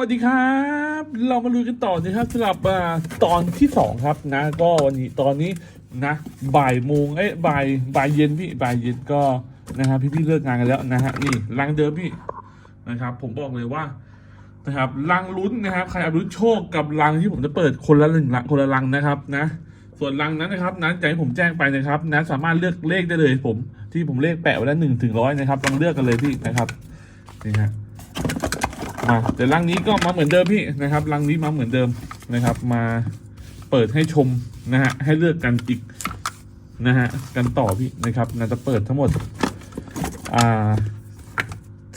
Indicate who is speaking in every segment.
Speaker 1: วัสดีครับ เรามาลุยกันต่อนะครับสำหรับตอนที่สองครับนะ ก็วันนี้ตอนนี้นะบ่ายโมงเอ้ยบ่ายบ่ายเย็นพี่บ่ายเย็นก็นะครับพี่พี่ๆเลิกงานกันแล้วนะฮะนี่รังเดิมพี่นะครับ ผมบอกเลยว่านะครับรังลุ้นนะครับใครเอาลุ้นโชคกับรังที่ผมจะเปิดคนละหนึ่งรังคนละรังนะครับนะส่วนรังนั้นนะครับ นั้นอย่างที่ผมแจ้งไปนะครับ นะสามารถเลือกเลขได้เลย ผมที่ผมเลขแปะไว้แล้วหนึ่งถึงร้อยนะครับลองเลือกกันเลยพี่นะครับนี่ฮะ มาแต่รังนี้ก็มาเหมือนเดิมพี่นะครับรังนี้มาเหมือนเดิมนะครับ มาเปิดให้ชมนะฮะให้เลือกกันอีกนะฮะกันต่อพี่นะครับน่าจะเปิดทั้งหมดอ่า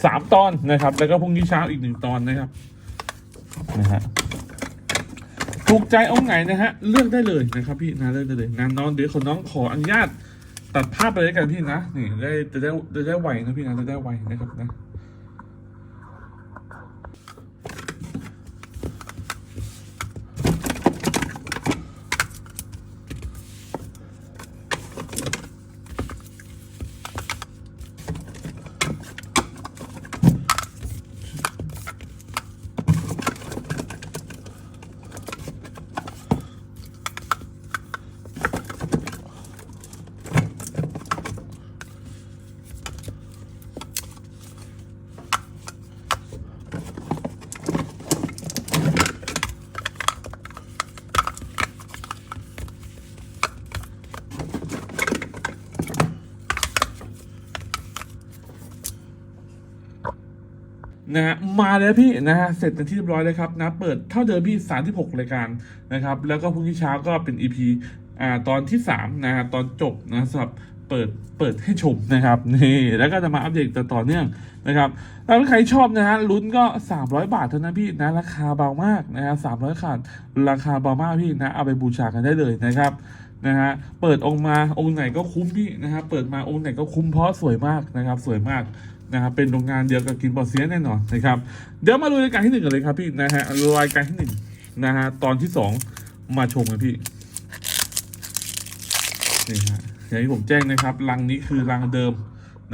Speaker 1: สามตอนนะครับ แล้วก็พรุ่งนี้เช้าอีกหนึ่งตอนนะครับนะฮะถูกใจเอาไหนนะฮะเลือกได้เลยนะครับพี่นะเลือกได้เลยงานน้องเดี๋ยวคนน้องขออนุญาตตัดภาพไปเลยกันพี่นะนี่ได้จะได้จะได้ไวนะพี่นะจะได้ไวนะครับนะ นะฮะมาแล้วพี่นะฮะเสร็จเป็นที่เรียบร้อยเลยครับนะเปิดเท่าเดิมพี่36รายการนะครับ แล้วก็พรุ่งนี้เช้าก็เป็น EP อ่าตอนที่3นะฮะตอนจบนะสำหรับเปิดเปิดให้ชมนะครับนี่แล้วก็จะมาอัปเดตต่อต่อเนื่องนะครับแล้วถ้าใครชอบนะฮะลุ้นก็ 300 บาทเท่านั้นพี่นะราคาเบามากนะฮะ300ขาดราคาเบามากพี่นะเอาไปบูชากันได้เลยนะครับนะฮะเปิดองค์มาองค์ไหนก็คุ้มพี่นะครับเปิดมาองค์ไหนก็คุ้มเพราะสวยมากนะครับ สวยมาก นะครับเป็นโรงงานเดียวกับกินบอเซียแน่นอนนะครับเดี๋ยวมาดูรายการที่หนึ่งกันเลยครับพี่นะฮะรายการที่หนึ่งนะฮะตอนที่สองมาชมกันพี่นี่ฮะอย่างที่ผมแจ้งนะครับรังนี้คือรังเดิม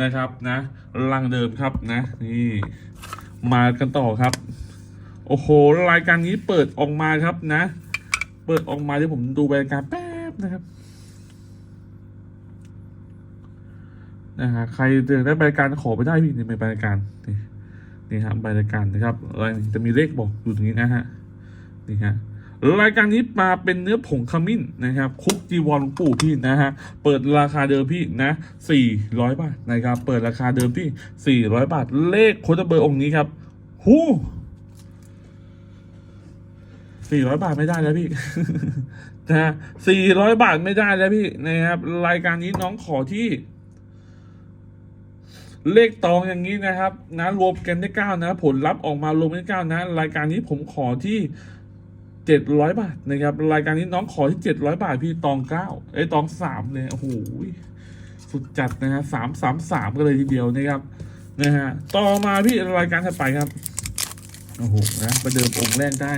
Speaker 1: นะครับนะรังเดิมครับนะนี่มากันต่อครับ โอ้โหรายการนี้เปิดออกมาครับนะ เปิดออกมาเดี๋ยวผมดูรายการแป๊บนะครับ นะฮะใครจะได้ใบรายการขอไปได้พี่ในใบรายการนี่นี่ฮะใบรายการนะครับอะไรจะมีเลขบอกอยู่ตรงนี้นะฮะนี่ฮะรายการนี้มาเป็นเนื้อผงขมิ้นนะครับ คุกจีวรหลวงปู่พี่นะฮะ เปิดราคาเดิมพี่นะสี่ร้อยบาทนะครับ เปิดราคาเดิมพี่สี่ร้อยบาท เลขโคดเบอร์องค์นี้ครับหูสี่ร้อยบาทไม่ได้แล้วพี่นะฮะสี่ร้อยบาทไม่ได้แล้วพี่นะครับ รายการนี้น้องขอที่ เลขตองอย่างนี้นะครับนะรวมกันได้เก้านะ ผลลัพธ์ออกมารวมกันได้เก้านะ รายการนี้ผมขอที่เจ็ดร้อยบาทนะครับ รายการนี้น้องขอที่เจ็ดร้อยบาทพี่ตองเก้าไอ้ยตองสามเลยโอ้โหสุดจัดนะฮะสามสามสามกันเลยทีเดียวนะครับนะฮะต่อมาพี่รายการถัดไปครับโอ้โหนะประเดิมองค์แรกได้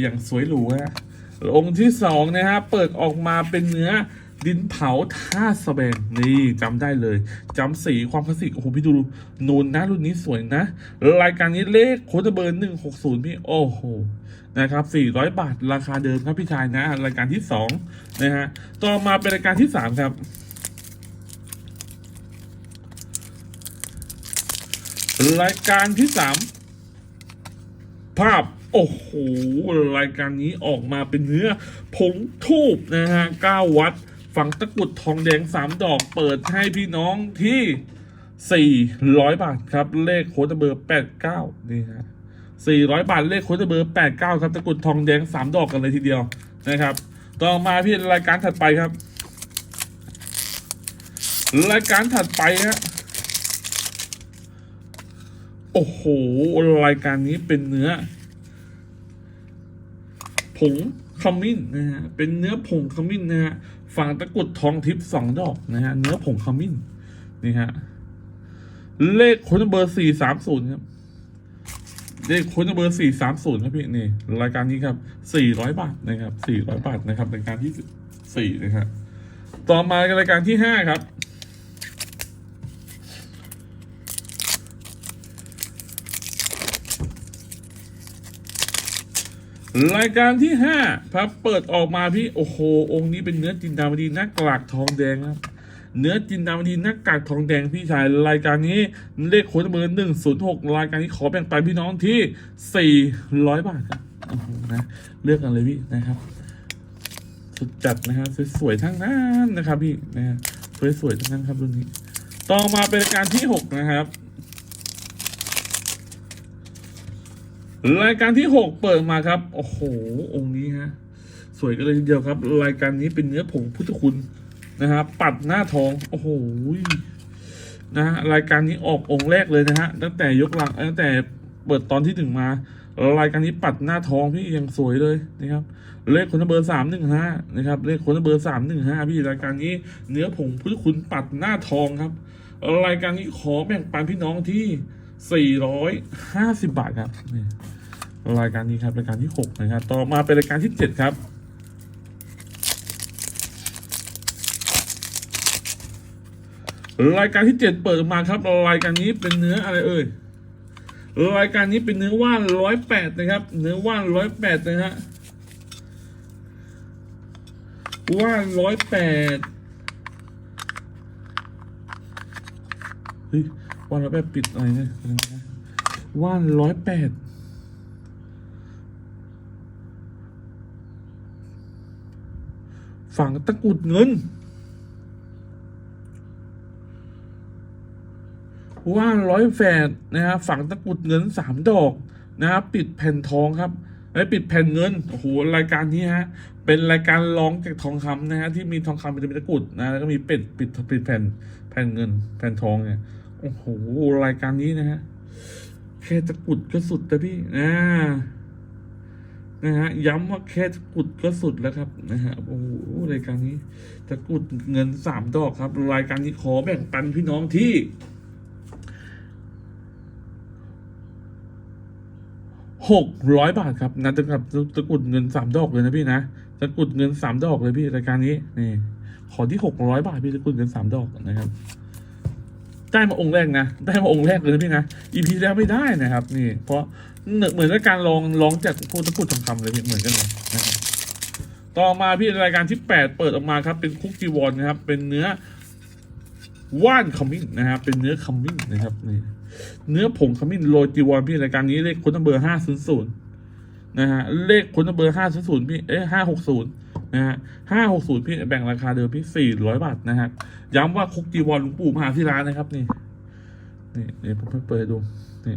Speaker 1: อย่างสวยหรูฮะองค์ที่สองนะฮะเปิดออกมาเป็นเนื้อ ดินเผาท่าสแบงนี่จำได้เลยจำสีความคลาสสิกโอ้โหพี่ดูนูนนะรุ่นนี้สวยนะ รายการนี้เลขโคดเบอร์หนึ่งหกศูนย์พี่โอ้โหนะครับสี่ร้อยบาทราคาเดิมครับพี่ชายนะ รายการที่สองนะฮะต่อมาเป็นรายการที่สามครับรายการที่สามภาพโอ้โห รายการนี้ออกมาเป็นเนื้อผงทูบนะฮะเก้าวัด ฝังตะกรุดทองแดงสามดอกเปิดให้พี่น้องที่สี่ร้อยบาทครับ เลขโค้ดเบอร์แปดเก้านี่ฮะสี่ร้อยบาท เลขโค้ดเบอร์แปดเก้าครับ ตะกรุดทองแดงสามดอกกันเลยทีเดียวนะครับ ต่อมาพี่รายการถัดไปครับ รายการถัดไปฮะโอ้โห รายการนี้เป็นเนื้อ ผงขมิ้นนะฮะ เป็นเนื้อผงขมิ้นนะฮะ ฝั่งตะกุดทองทิพย์สองดอกนะฮะ เนื้อผงขมิ้น นี่ฮะ เลขค้ดเบอร์สี่สามศูนย์ครับ เลขค้ดเบอร์สี่สามศูนย์ครับพี่นี่ รายการนี้ครับสี่ร้อยบาทนะครับสี่ร้อยบาทนะครับรายการที่สี่นะครับต่อมารายการที่ห้าครับ รายการที่ห้าครับเปิดออกมาพี่โอ้โห องค์นี้เป็นเนื้อจินดามณีน้ากากทองแดงครับเนื้อจินดามณีน้ากากทองแดงพี่ชายรายการนี้เลขโค้ดเบอร์หนึ่งศูนย์หกรายการนี้ขอแบ่งปันพี่น้องที่สี่ร้อยบาทครับนะเลือกกันเลยพี่นะครับ สุดจัดนะครับสวยๆทั้งนั้นนะครับพี่นะฮะสวยๆทั้งนั้นครับรุ่นนี้ ต่อมาเป็นรายการที่หกนะครับ รายการที่หกเปิดมาครับ โอ้โห องค์นี้ฮะ สวยกันเลยทีเดียวครับ รายการนี้เป็นเนื้อผงพุทธคุณนะครับ ปัดหน้าทอง โอ้โหนะฮะรายการนี้ออกองค์แรกเลยนะฮะ ตั้งแต่ยกหลัง ตั้งแต่เปิดตอนที่หนึ่งมา รายการนี้ปัดหน้าทองพี่ยังสวยเลยนะครับ เลขคนเบอร์สามหนึ่งห้านะครับ เลขคนเบอร์สามหนึ่งห้าพี่รายการนี้เนื้อผงพุทธคุณปัดหน้าทองครับ รายการนี้ขอแบ่งปันพี่น้องที่ 450 บาทครับ รายการนี้ครับรายการที่ 6 นะครับ ต่อมาเป็นรายการที่ 7 ครับ รายการที่ 7 เปิดมาครับรายการนี้เป็นเนื้ออะไรเอ่ยรายการนี้เป็นเนื้อว่านร้อยแปดนะครับ เนื้อว่านร้อยแปดนะฮะว่านร้อยแปดเฮ้ยว่านร้อยแปดปิดอะไรเนี่ยว่านร้อยแปด ฝังตะกุดเงิน ว่าร้อยแปดนะครับฝังตะกุดเงินสามดอกนะครับปิดแผ่นทองครับไอ้ปิดแผ่นเงินโอ้โหรายการนี้ฮะเป็นรายการร้องจากทองคำนะฮะที่มีทองคำเป็นตะกุดนะแล้วก็มีเป็ดปิดปิดแผ่นแผ่นเงิน แผ่นทองเนี่ยโอ้โหรายการนี้นะฮะแค่ตะกุดก็สุดแต่พี่นะ นะฮะย้ำว่าแค่กุดก็สุดแล้วครับนะฮะโอ้โหรายการนี้ตะกุดเงินสามดอกครับ รายการนี้ขอแบ่งปันพี่น้องที่หกร้อยบาทครับนะตะกับตะกุดเงินสามดอกเลยนะพี่นะตะกุดเงินสามดอกเลยพี่รายการนี้นี่ขอที่หกร้อยบาทพี่ตะกุดเงินสามดอกนะครับได้มาองค์แรกนะได้มาองค์แรกเลยนะพี่นะอีพีแล้วไม่ได้นะครับ นี่ เพราะ เหมือนกับการลองลองจากพูดตะพูดทองคำเลยเหมือนกันเลยนะครับต่อมาพี่รายการที่แปดเปิดออกมาครับ เป็นคุกจีวอนนะครับ เป็นเนื้อว่านขมิ้นนะครับ เป็นเนื้อขมิ้นนะครับนี่เนื้อผงขมิ้นโรยจีวอนพี่รายการนี้เลขค้นเบอร์ห้าศูนย์ศูนย์นะฮะเลขค้นเบอร์ห้าศูนย์ศูนย์พี่เอ้ห้าหกศูนย์นะฮะห้าหกศูนย์พี่แบ่งราคาเดิมพี่สี่ร้อยบาทนะฮะย้ำว่าคุกจีวรหลวงปู่มหาที่ร้านนะครับนี่นี่เดี๋ยวผมเปิดดูนี่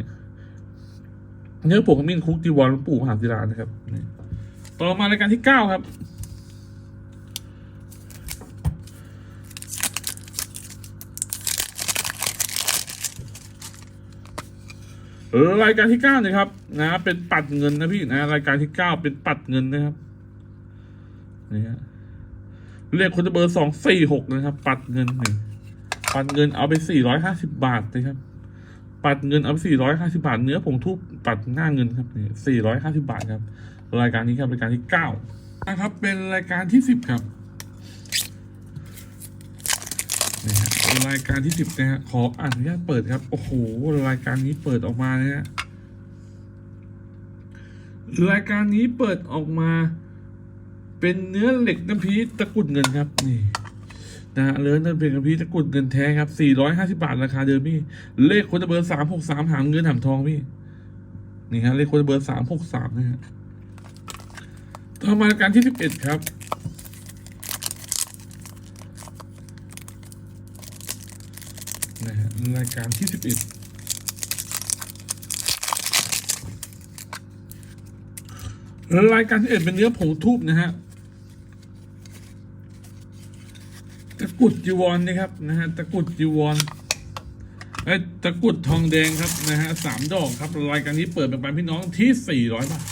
Speaker 1: เนื้อผงขมิ้นคุกจีวรหลวงปู่มหาที่ร้านะครับต่อมารายการที่เก้าครับรายการที่เก้านะครับนะเป็นปัดเงินนะพี่นะรายการที่เก้าเป็นปัดเงินนะครับนี่ฮะเลขคนจะเบอร์สองสี่หกนะครับ ปัดเงินนึ่ปัดเงินเอาไปสี่ร้อยห้าสิบาทนะครับ ปัดเงินเอาไปสี่ร้อยห้าสิบาท เนื้อผงทุบปัดหน้าเงินครับนี่สี่ร้อยห้าสิบาทครับ รายการนี้ครับรายการที่เก้านะครับ เป็นรายการที่สิบครับนี่ฮะรายการที่สิบนะฮะขออนุญาตเปิดครับ โอ้โห รายการนี้เปิดออกมาเนี่ยฮะรายการนี้เปิดออกมา เป็นเนื้อเหล็กน้ำพีตะกุดเงินครับนี่ นะฮะเนื้อน้ำเป็นน้ำพีตะกุดเงินแท้ครับ450 บาทราคาเดิมพี่ เลขคนเบอร์363หางเงินหามทองพี่นี่ฮะเลขคนเบอร์363นะฮะต่อมารายการที่11ครับนะฮะรายการที่11รายการที่เอ็ดเป็นเนื้อผงทูบนะฮะ ตะ กุดจีวรนะครับนะฮะตะกุดจีวรไอ้ตะกุดทองแดงครับนะฮะสามดอกครับรายการนี้เปิดเป็นไปพี่น้องที่สี่ร้อยบาท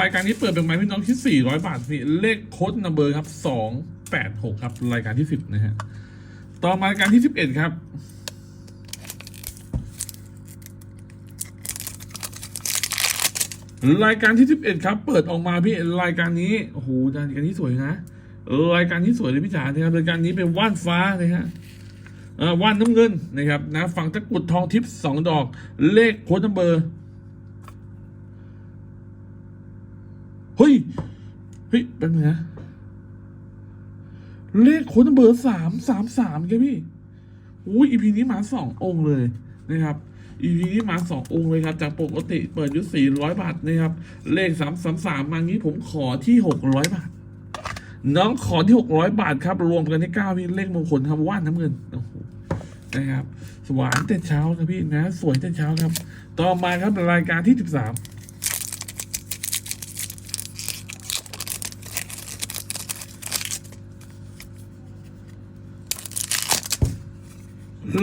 Speaker 1: รายการนี้เปิดเป็นไปพี่น้องที่สี่ร้อยบาทพี่เลขโค้ดนัมเบอร์ครับสองแปดหกครับรายการที่สิบนะฮะต่อมารายการที่สิบเอ็ดครับรายการที่ 11 ครับ เปิดออกมาพี่รายการนี้โอ้โหรายการนี้สวยนะ รายการนี้สวยเลยพี่จ๋านะครับรายการนี้เป็นว่านฟ้านะฮะว่านน้ำเงินนะครับนะฝั่งตะกรุดทองทิพย์สองดอก เลขโค้ดนัมเบอร์เฮ้ยเฮ้ยเป็นไงนะเลขโคนเบอร์สามสามสามครับพี่อุ้ยอีพีนี้มาสององค์เลยนะครับอีพีนี้มาสององค์เลยครับจากปกติเปิดอยู่สี่ร้อยบาทนะครับเลขสามสามสามมางี้ผมขอที่หกร้อยบาท น้องขอที่หกร้อยบาทครับรวมกันที่เก้าพี่เลขมงคลครับว่านน้ำเงินโอ้โหนะครับหวานแต่เช้าครับพี่นะ สวยแต่เช้าครับ ต่อมาครับรายการที่สิบสาม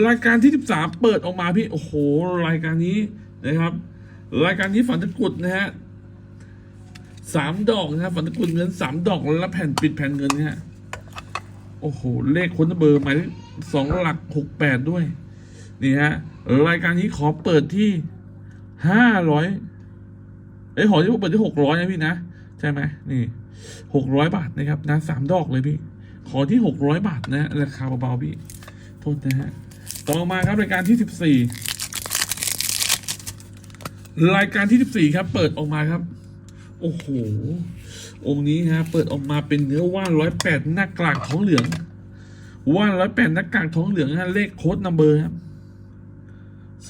Speaker 1: รายการที่ 13 เปิดออกมาพี่ โอ้โห รายการนี้นะครับ รายการนี้ฝันตะกุดนะฮะ สามดอกนะครับฝันตะกรุดเงินสามดอกแล้วแผ่นปิดแผ่นเงินนะฮะโอ้โห เลขค้นเบอร์หมายเลขสองหลักหกแปดด้วย นี่ฮะ รายการนี้ขอเปิดที่ห้าร้อยเอ้ยขอที่เปิดที่หกร้อยนะพี่นะ ใช่ไหมนี่หกร้อยบาทนะครับนะสามดอกเลยพี่ ขอที่หกร้อยบาทนะราคาเบาๆพี่ โทษนะฮะ ต่อมาครับรายการที่สิบสี่รายการที่สิบสี่ครับ เปิดออกมาครับ โอ้โห องค์นี้ฮะ เปิดออกมาเป็นเนื้อว่านร้อยแปดหน้ากลางท้องเหลือง ว่านร้อยแปดหน้ากลางท้องเหลืองฮะ เลขโค้ดนัมเบอร์ครับ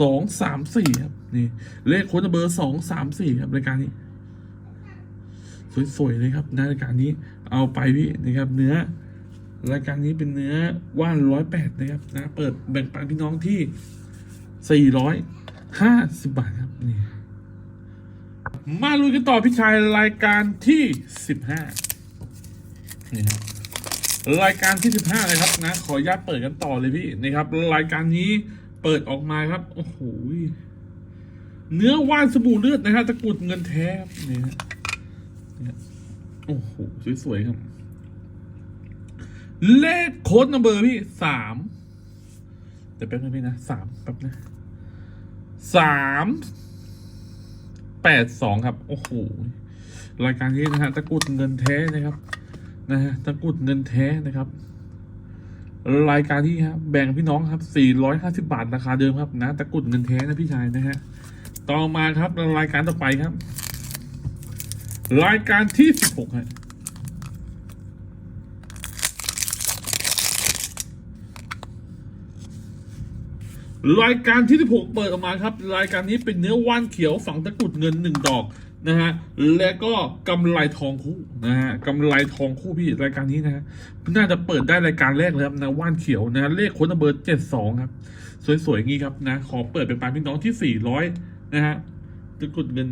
Speaker 1: สองสามสี่ครับนี่ เลขโค้ดนัมเบอร์สองสามสี่ครับรายการนี้ สวยๆเลยครับนะรายการนี้ เอาไปพี่นะครับ เนื้อรายการนี้เป็นเนื้อว่านร้อยแปดนะครับนะ เปิดแบ่งปันพี่น้องที่สี่ร้อยห้าสิบบาทครับนี่ มาลุยกันต่อพี่ชายรายการที่สิบห้านี่ครับรายการที่สิบห้าเลยครับนะ ขออนุญาตเปิดกันต่อเลยพี่นะครับ รายการนี้เปิดออกมาครับ โอ้โหเนื้อว่านสบู่เลือดนะครับตะกรุดเงินแท้ครับนี่ฮะโอ้โหสวยๆครับ เลขโค้ดนัมเบอร์พี่สามเดี๋ยวแป๊บนึงพี่นะสามแป๊บนะสาม แปดสองครับ โอ้โห รายการนี้นะฮะตะกุดเงินแท้นะครับ นะฮะตะกุดเงินแท้นะครับ รายการที่ครับแบ่งพี่น้องครับสี่ร้อยห้าสิบาทราคาเดิมครับนะตะกุดเงินแท้นะพี่ชายนะฮะ ต่อมาครับรายการต่อไปครับ รายการที่สิบหกฮะ รายการที่ 16 เปิดออกมาครับ รายการนี้เป็นเนื้อว่านเขียวฝังตะกุดเงินหนึ่งดอกนะฮะและก็กำไรทองคู่นะฮะกำไรทองคู่พี่รายการนี้นะฮะน่าจะเปิดได้รายการแรกเลยครับนะว่านเขียวนะเลขค้นเบอร์เจ็ดสองครับ สวยๆงี้ครับนะขอเปิดเป็นปลายพี่น้องที่สี่ร้อยนะฮะตะกุดเงิน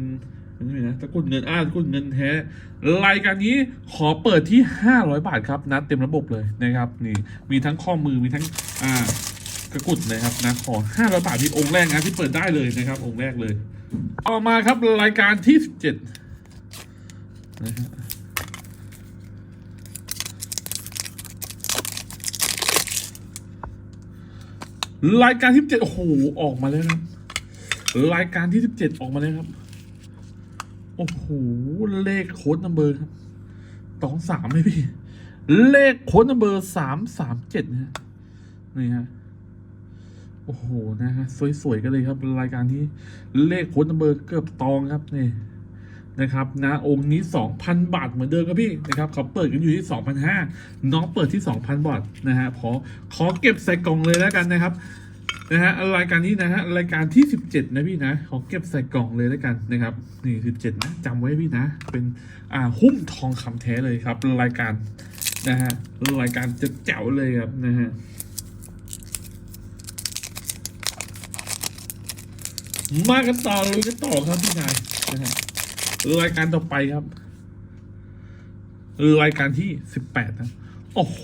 Speaker 1: นี่นะตะกุดเงินอ้าตะกุดเงินแท้รายการนี้ขอเปิดที่ห้าร้อยบาทครับนะเต็มระบบเลยนะครับนี่มีทั้งข้อมือมีทั้งอ่า กระกุดนะครับนะขอห้าร้อยบาทที่องค์แรกนะที่เปิดได้เลยนะครับ องค์แรกเลย ต่อมาครับรายการที่สิบเจ็ดนะฮะรายการที่สิบเจ็ดโอ้โหออกมาแล้วครับ รายการที่สิบเจ็ดออกมาแล้วครับ โอ้โห เลขโค้ดนัมเบอร์ครับสองสามไหมพี่ เลขโค้ดนัมเบอร์สามสามเจ็ดนะฮะนี่ฮะ โอ้โห นะฮะ สวย ๆ กันเลยครับ รายการที่เลขโค้ดนัมเบอร์เกือบตองครับนี่นะครับนะองค์นี้ 2,000 บาท เหมือนเดิมครับพี่นะครับเขาเปิดกันอยู่ที่ 2,500 น้องเปิดที่ 2,000 บาทนะฮะขอขอเก็บใส่กล่องเลยแล้วกันนะครับนะฮะรายการนี้นะฮะรายการที่ 17 นะพี่นะขอเก็บใส่กล่องเลยแล้วกันนะครับนี่17นะจำไว้พี่นะ เป็นอ่าหุ้มทองคำแท้เลยครับ รายการนะฮะรายการจะแจ๋วเลยครับนะฮะ มากันต่อเลยกันต่อครับพี่นายนะฮะรายการต่อไปครับรายการที่สิบแปดนะโอ้โห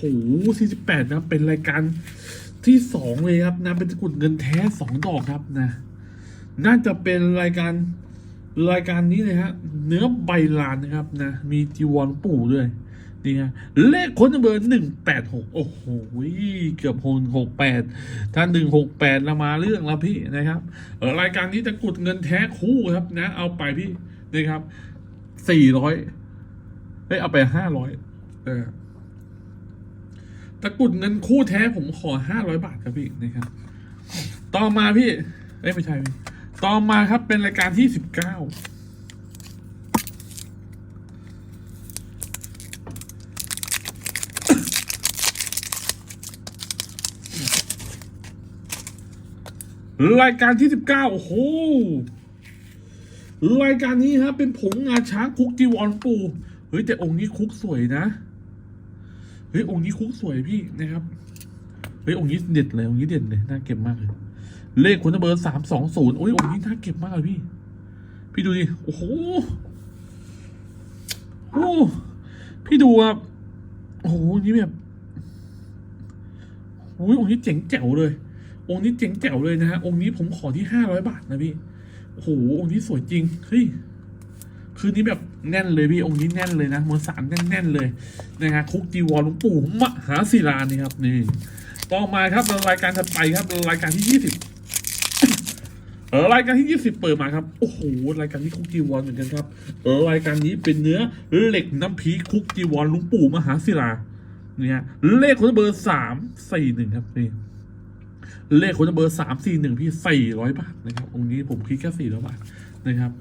Speaker 1: สี่สิบแปดนะเป็นรายการที่สองเลยครับนะเป็นตะกุดเงินแท้สองดอกครับนะ น่าจะเป็นรายการรายการนี้เลยฮะ เนื้อใบลานนะครับนะ มีจีวรปู่ด้วย นี่ฮะเลขค้นเบอร์หนึ่งแปดหกโอ้โหเกือบหกหกแปดถ้าหนึ่งหกแปดละมาเรื่องแล้วพี่นะครับรายการนี้ตะกุดเงินแท้คู่ครับนะ เอาไปพี่นะครับสี่ร้อยเฮ้ยเอาไปห้าร้อยเออตะกุดเงินคู่แท้ผมขอห้าร้อยบาทครับพี่นะครับ ต่อมาพี่เอ้ยไม่ใช่พี่ต่อมาครับเป็นรายการที่สิบเก้า รายการที่สิบเก้าโอ้โห รายการนี้ฮะ เป็นผงงาช้างคุกจีวรปู เฮ้ย แต่องค์นี้คุกสวยนะ เฮ้ย องค์นี้คุกสวยพี่นะครับ เฮ้ย องค์นี้เด็ดเลย องค์นี้เด็ดเลย น่าเก็บมากเลย เลขคนเบอร์สามสองศูนย์โอ้ย องค์นี้น่าเก็บมากเลยพี่ พี่ดูดิ โอ้โห โอ้ พี่ดูอะโอ้โห นี่แบบโอ้ยองค์นี้เจ๋งแจ๋วเลย องค์นี้เจ๋งแจ๋วเลยนะฮะ องค์นี้ผมขอที่ห้าร้อยบาทนะพี่ โอ้โห องค์นี้สวยจริง เฮ้ย คืนนี้แบบแน่นเลยพี่ องค์นี้แน่นเลยนะมวลสารแน่นๆเลยนะฮะคุกจีวรหลวงปู่มหาศิลานี่ครับ นี่ ต่อมาครับรายการถัดไปครับรายการที่ยี่สิบเออรายการที่ยี่สิบเปิดมาครับ โอ้โห รายการนี้คุกจีวรเหมือนกันครับ เออรายการนี้เป็นเนื้อเหล็กน้ำพีคุกจีวรหลุงปู่มหาศิลา เนี่ย เลขคนเบอร์สามสี่หนึ่งครับนี่ เลขคนเบอร์สามสี่หนึ่งพี่สี่ร้อยบาทนะครับองค์นี้ผมคิดแค่สี่ร้อยบาทนะครับ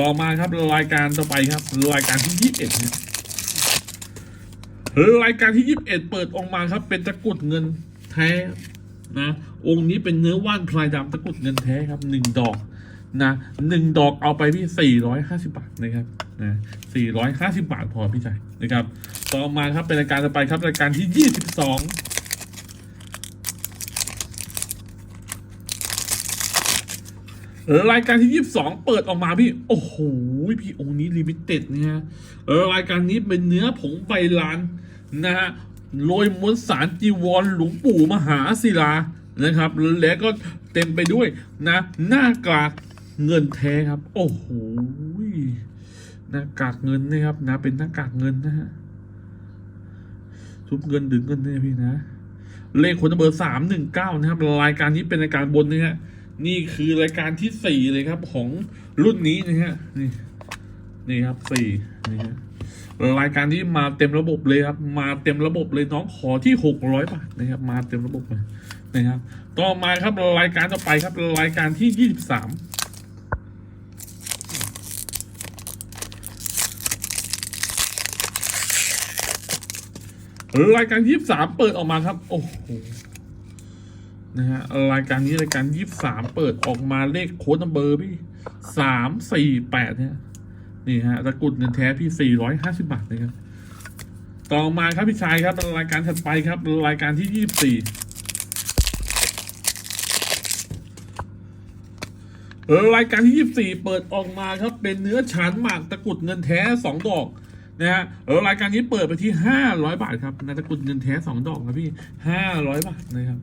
Speaker 1: ต่อมาครับรายการต่อไปครับ รายการที่ยี่สิบเอ็ดรายการที่ยี่สิบเอ็ดเปิดออกมาครับ เป็นตะกุดเงินแท้นะ องค์นี้เป็นเนื้อว่านพลายดำตะกุดเงินแท้ครับหนึ่งดอกนะหนึ่งดอกเอาไปพี่สี่ร้อยห้าสิบาทนะครับนะสี่ร้อยห้าสิบาทพอพี่ชายนะครับ ต่อมาครับเป็นรายการต่อไปครับรายการที่ยี่สิบสอง รายการที่ยี่สิบสองเปิดออกมาพี่ โอ้โห พี่องค์นี้ลิมิเต็ดนะฮะรายการนี้เป็นเนื้อผงใบลานนะฮะโรยมวลสารจีวรหลวงปู่มหาศิลานะครับ แล้วก็เต็มไปด้วยนะ หน้ากากเงินแท้ครับ โอ้โหหน้ากากเงินนะครับนะ เป็นหน้ากากเงินนะฮะทุบเงินดึงเงินเนี่ยพี่นะ เลขคนเบอร์สามหนึ่งเก้านะครับ รายการนี้เป็นรายการบนนะฮะ นี่คือรายการที่สี่เลยครับของรุ่นนี้นะฮะนี่นี่ครับสี่นี่ฮะรายการนี้มาเต็มระบบเลยครับ มาเต็มระบบเลยน้องขอที่หกร้อยบาทนะครับ มาเต็มระบบเลยนะครับ ต่อมาครับรายการต่อไปครับรายการที่ยี่สิบสามรายการยี่สิบสามเปิดออกมาครับ โอ้โห นะฮะรายการนี้รายการยี่สามเปิดออกมาเลขโค้ดนัมเบอร์พี่สามสี่แปดเนี่ยนี่ฮะตะกุดเงินแท้พี่สี่ร้อยห้าสิบบาทนะครับ ต่อมาครับพี่ชายครับรายการถัดไปครับรายการที่ยี่สี่รายการที่ยี่สี่เปิดออกมาครับเป็นเนื้อฉานหมากตะกุดเงินแท้สองดอกนะฮะรายการนี้เปิดไปที่ห้าร้อยบาทครับนะตะกุดเงินแท้สองดอกนะพี่ห้าร้อยบาทนะครับ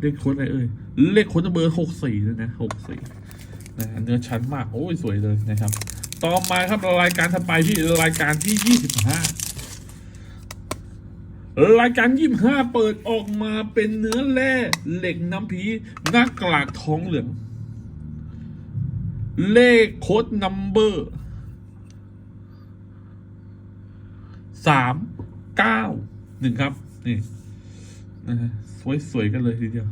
Speaker 1: เลขโค้ดอะไรเอ่ยเลขโค้ดเบอร์หกสี่เลยนะหกสี่นะเนื้อชั้นมาก โอ้ยสวยเลยนะครับ ต่อมาครับรายการถัดไปที่รายการที่ยี่สิบห้ารายการยี่ห้าเปิดออกมาเป็นเนื้อแร่เหล็กน้ำพีหน้ากลากทองเหลือง เลขโค้ดนัมเบอร์สามเก้าหนึ่งครับ นี่ นะฮะสวยๆกันเลยทีเดียว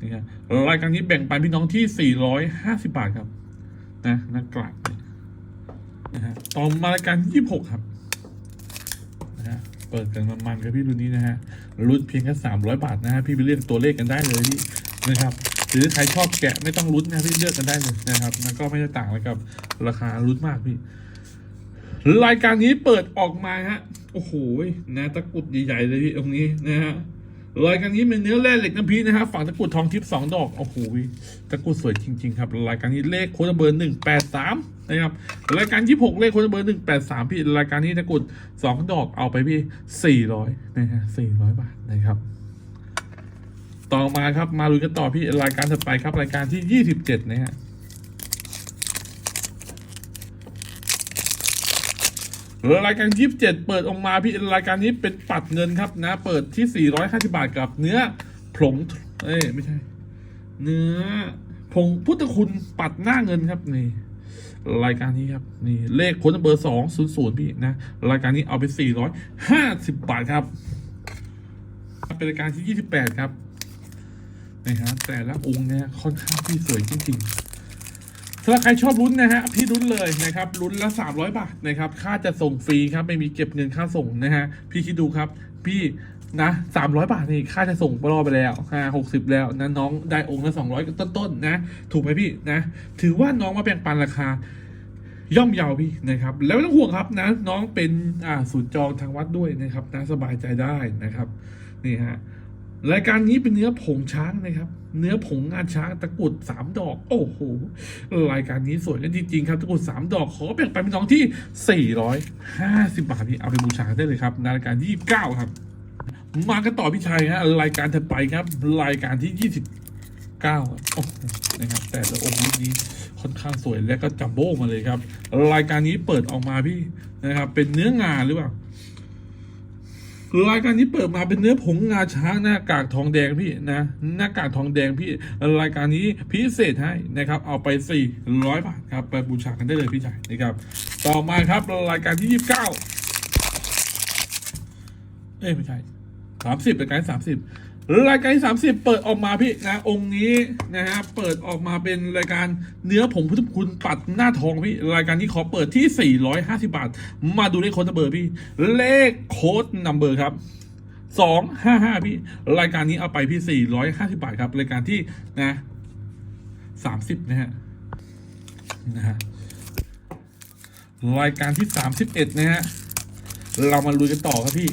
Speaker 1: นี่ครับรายการนี้แบ่งปันพี่น้องที่ 450 บาทครับ นะนักกลาดนะฮะต่อมารายการ26 ครับนะฮะเปิดกันมันๆครับพี่รุ่นนี้นะฮะรุ่นเพียงแค่300 บาทนะฮะพี่ไปเลือกตัวเลขกันได้เลยพี่นะครับหรือใครชอบแกะไม่ต้องลุ้นนะพี่เลือกกันได้เลยนะครับนั่นก็ไม่ได้ต่างอะไรกับราคาลุ้นมากพี่ รายการนี้เปิดออกมาฮะ โอ้โหนะตะกุดใหญ่ๆเลยพี่ตรงนี้นะฮะรายการนี้เป็นเนื้อแร่เหล็กน้ำพีนะฮะฝั่งตะกุดทองทิพย์สองดอกโอ้โหตะกุดสวยจริง ๆ ครับรายการนี้เลขโค้ดเบอร์หนึ่งแปดสามนะครับรายการยี่หกเลขโค้ดเบอร์หนึ่งแปดสามพี่รายการนี้ตะกุดสองดอกเอาไปพี่สี่ร้อยนะฮะสี่ร้อยบาทนะครับ ต่อมาครับมาลุยกันต่อพี่รายการถัดไปครับรายการที่ยี่สิบเจ็ดนะฮะ รายการยี่สิบเจ็ดเปิดออกมาพี่รายการนี้เป็นปัดเงินครับนะ เปิดที่สี่ร้อยห้าสิบาทกับเนื้อผงเอ้ยไม่ใช่ เนื้อผงพุทธคุณปัดหน้าเงินครับนี่รายการนี้ครับนี่เลขคนเบอร์สองศูนย์ศูนย์พี่นะรายการนี้เอาไปสี่ร้อยห้าสิบบาทครับเป็นรายการที่ยี่สิบแปดครับนะฮะแต่ละองค์เนี่ยค่อนข้างที่สวยจริงๆ ถ้าใครชอบลุ้นนะฮะพี่ลุ้นเลยนะครับลุ้นละสามร้อยบาทนะครับค่าจะส่งฟรีครับไม่มีเก็บเงินค่าส่งนะฮะพี่คิดดูครับ พี่นะสามร้อยบาทนี่ค่าจะส่งปรอไปแล้วห้าหกสิบแล้วนะน้องได้องค์ละสองร้อยต้นๆนะ ถูกไหมพี่นะ ถือว่าน้องมาแบ่งปันราคา ย่อมเยาวพี่นะครับ แล้วไม่ต้องห่วงครับนะ น้องเป็นอ่าศูนย์จองทางวัดด้วยนะครับนะสบายใจได้นะครับ นี่ฮะ รายการนี้เป็นเนื้อผงช้างนะครับ เนื้อผงงานช้างตะกรุดสามดอก โอ้โห รายการนี้สวยกันจริงๆครับ ตะกรุดสามดอก ขอแบ่งไปเป็นน้องที่สี่ร้อยห้าสิบบาทนี่เอาไปบูชาได้เลยครับในรายการที่ยี่สิบเก้าครับ มากันต่อพี่ชัยฮะรายการถัดไปครับ รายการที่ยี่สิบเก้าโอ้นะครับ แต่ละองค์นี้ค่อนข้างสวยและก็จัมโบ้มาเลยครับ รายการนี้เปิดออกมาพี่นะครับ เป็นเนื้องานหรือเปล่า รายการนี้เปิดมาเป็นเนื้อผงงาช้างหน้ากากทองแดงพี่นะหน้ากากทองแดงพี่รายการนี้พิเศษให้นะครับ เอาไป 400 บาทครับไปบูชากันได้เลยพี่ชายนะครับต่อมาครับรายการที่ 29 เอ้ยไม่ใช่สามสิบรายการสามสิบ รายการสามสิบเปิดออกมาพี่นะองค์นี้นะฮะเปิดออกมาเป็นรายการเนื้อผงพุทธคุณปัดหน้าทองพี่รายการนี้ขอเปิดที่ 450 บาท มาดูเลขโค้ดนัมเบอร์พี่ เลขโค้ดนัมเบอร์ครับสองห้าห้าพี่ รายการนี้เอาไปพี่สี่ร้อยห้าสิบาทครับ รายการที่นะสามสิบนะฮะนะฮะรายการที่สามสิบเอ็ดนะฮะเรามาลุยกันต่อครับพี่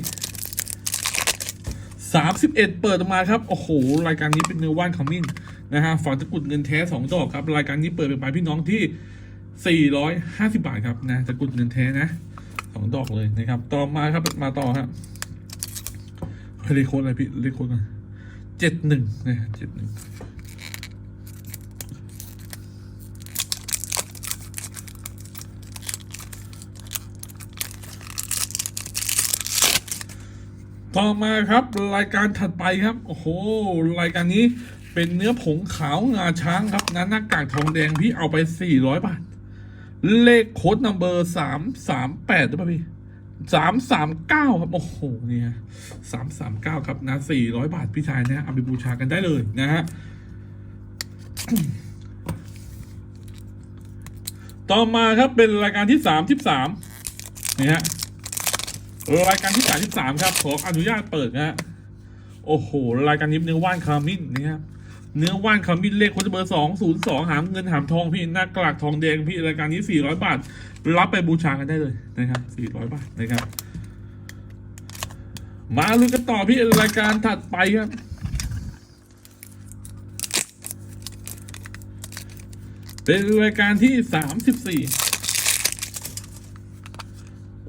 Speaker 1: สามสิบเอ็ดเปิดออกมาครับ โอ้โห รายการนี้เป็นเนื้อว่านขมิ้นนะฮะ ฝังตะกุดเงินแท้สองดอกครับ รายการนี้เปิดไปพี่น้องที่สี่ร้อยห้าสิบาทครับนะตะกุดเงินแท้นะสองดอกเลยนะครับ ต่อมาครับ มาต่อครับเลขโค้ดอะไรพี่เลขโค้ดมาเจ็ดหนึ่งนะเจ็ดหนึ่ง ต่อมาครับรายการถัดไปครับ โอ้โห รายการนี้เป็นเนื้อผงขาวงาช้างครับนะหน้ากากทองแดงพี่เอาไปสี่ร้อยบาท เลขโค้ดนัมเบอร์สามสามแปดหรือเปล่าพี่สามสามเก้าครับ โอ้โหเนี่ยสามสามเก้าครับนะสี่ร้อยบาทพี่ชายนะเอาไปบูชากันได้เลยนะฮะต่อมาครับเป็นรายการที่สามที่สามนี่ฮะ รายการที่สามที่สามครับ ขออนุญาตเปิดนะฮะโอ้โห รายการนี้เนื้อว่านคามินนะครับเนื้อว่านคามินเลขคนเบอร์สองศูนย์สองหามเงินหามทองพี่หน้ากลากทองแดงพี่รายการนี้สี่ร้อยบาท รับไปบูชากันได้เลยนะครับสี่ร้อยบาทนะครับ มาลุ้นกันต่อพี่รายการถัดไปครับเป็นรายการที่สามสิบสี่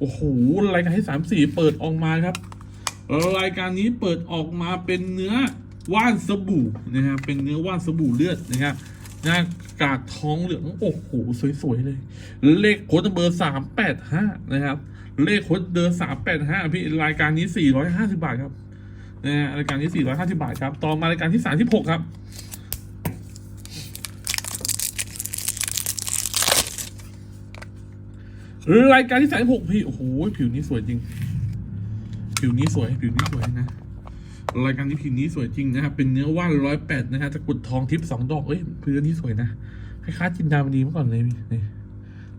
Speaker 1: โอ้โหรายการที่สามสี่เปิดออกมาครับ รายการนี้เปิดออกมาเป็นเนื้อว่านสบู่นะครับเป็นเนื้อว่านสบู่เลือดนะครับหน้ากากทองเหลืองโอ้โหสวยๆเลย เลขโค้ดเบอร์สามแปดห้านะครับ เลขโค้ดเบอร์สามแปดห้าพี่รายการนี้สี่ร้อยห้าสิบาทครับนะฮะรายการนี้สี่ร้อยห้าสิบาทครับ ต่อมารายการที่สามที่หกครับ รายการที่สามหกพี่โอ้โหผิวนี้สวยจริง ผิวนี้สวยผิวนี้สวยนะรายการนี้ผิวนี้สวยจริงนะครับเป็นเนื้อว่านร้อยแปดนะฮะตะกุดทองทิพย์สองดอกเอ้ยพื้นนี้สวยนะคล้ายๆจินดามณีเมื่อก่อนเลยพี่นี่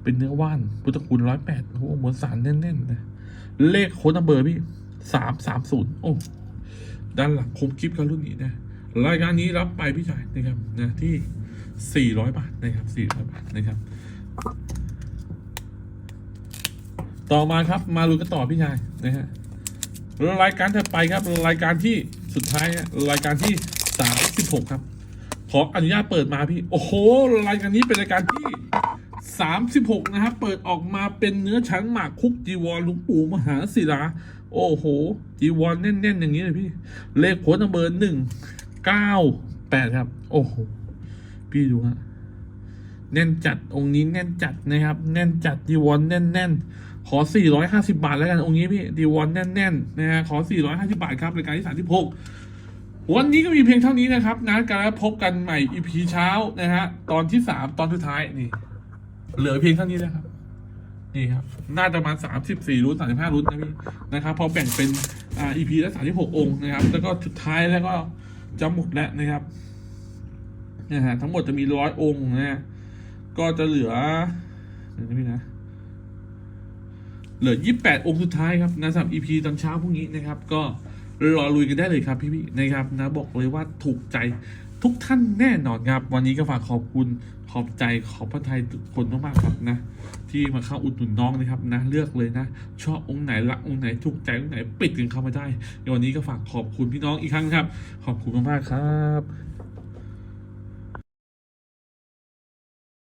Speaker 1: เป็นเนื้อว่านพุทธคุณร้อยแปดโอ้โหมวลสารแน่นๆนะเลขโค้ดนัมเบอร์พี่สามสามศูนย์โอ้ด้านหลังคมคลิปกันรุ่นนี้นะรายการนี้รับไปพี่ชายนะครับนะที่สี่ร้อยบาทนะครับสี่ร้อยบาทนะครับ ต่อมาครับมาลุ้นกันต่อพี่ชายนะฮะรายการถัดไปครับรายการที่สุดท้ายฮะรายการที่สามสิบหกครับ ขออนุญาตเปิดมาพี่ โอ้โหรายการนี้เป็นรายการที่สามสิบหกนะครับเปิดออกมาเป็นเนื้อชั้นหมากคุกจีวรหลุงปู่มหาศิลาโอ้โหจีวรแน่นๆอย่างนี้เลยพี่ เลขโค้ดนัมเบอร์หนึ่งเก้าแปดครับ โอ้โหพี่ดูฮะแน่นจัดองค์นี้แน่นจัดนะครับ แน่นจัดดีวอนแน่นแน่นๆ ขอ 450 บาทแล้วกันองค์นี้พี่ดีวอนแน่นแน่นๆนะฮะขอ 450 บาทครับรายการที่ 36 วันนี้ก็มีเพียงเท่านี้นะครับนัดกันแล้วพบกันใหม่ EP เช้านะฮะตอนที่ 3 ตอนสุดท้ายนี่ เหลือเพียงเท่านี้แล้วครับนี่ครับ น่าจะประมาณ 34 รุ่น 35 รุ่นนะพี่นะครับ พอแบ่งเป็นอ่า EP ละ36 องค์นะครับ แล้วก็สุดท้ายแล้วก็จะหมดแล้วนะครับนะฮะทั้งหมดจะมีร้อยองค์นะฮะก็จะเหลือเดี๋ยวนะพี่นะ เหลือ 28 องค์สุดท้ายครับนะสำหรับ EP ตอนเช้าพรุ่งนี้นะครับ ก็รอลุยกันได้เลยครับพี่ๆนะครับนะบอกเลยว่าถูกใจทุกท่านแน่นอนครับ วันนี้ก็ฝากขอบคุณขอบใจขอบพระทัยทุกคนมากๆครับนะ ที่มาเข้าอุดหนุนน้องนะครับนะ เลือกเลยนะ ชอบองค์ไหนรักองค์ไหนถูกใจองค์ไหนปิดกันเข้ามาได้วันนี้ก็ฝากขอบคุณพี่น้องอีกครั้งครับ ขอบคุณมากๆครับ